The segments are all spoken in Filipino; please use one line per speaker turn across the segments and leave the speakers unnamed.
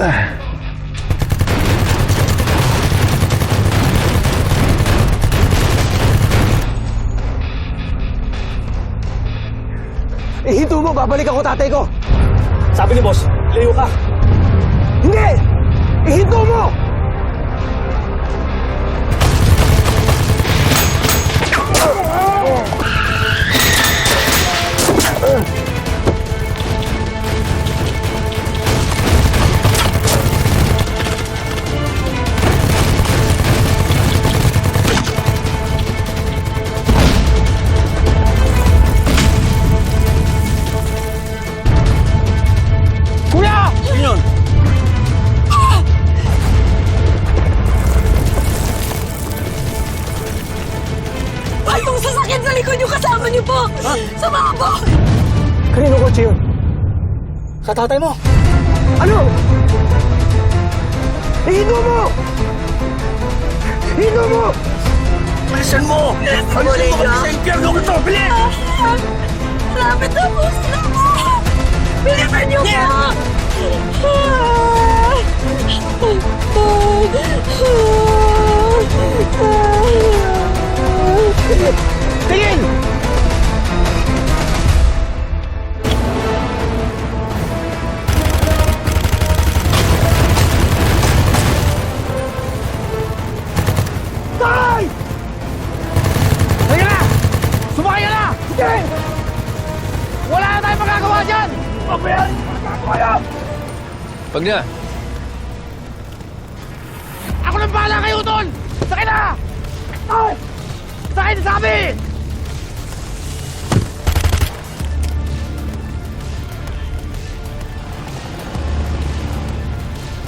Ihinto mo, babalik ako tatay ko!
Sabi ni boss, layo ka.
Hindi! Ihinto mo!
Kasama niyo po! Sumabog!
Kanino kotse yun?
Sa tatay mo.
Ano? Ihinto mo! Ihinto mo!
Bilisan mo! Bilisan mo! Sa impyerno ko to! Bilis!
Lapit na po sila po! Bilisan niyo po!
Tingin! Tay! Halika na! Sumakay ka na! Sige! Wala na tayong magagawa dyan! Pabayaan! Magagawa yan!
Pag na.
Ako nang bahala kayo doon! Sakay na! Ay! Sakay na sabi!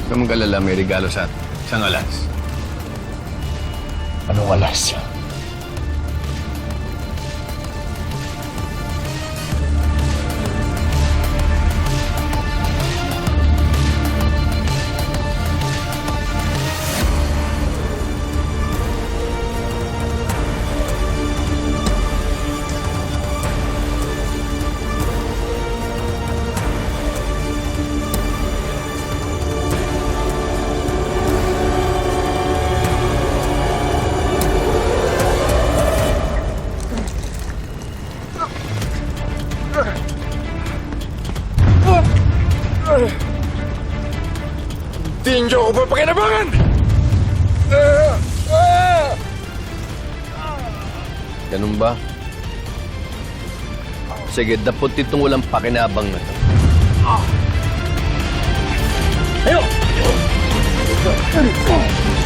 Huwag mong kalala, may regalo sa atin. Isang alas.
Anong alas?
Hindi niyo ako papakinabangan! Ganun ba? Sige, dapot itong walang pakinabang na to. Ayaw! Ayaw!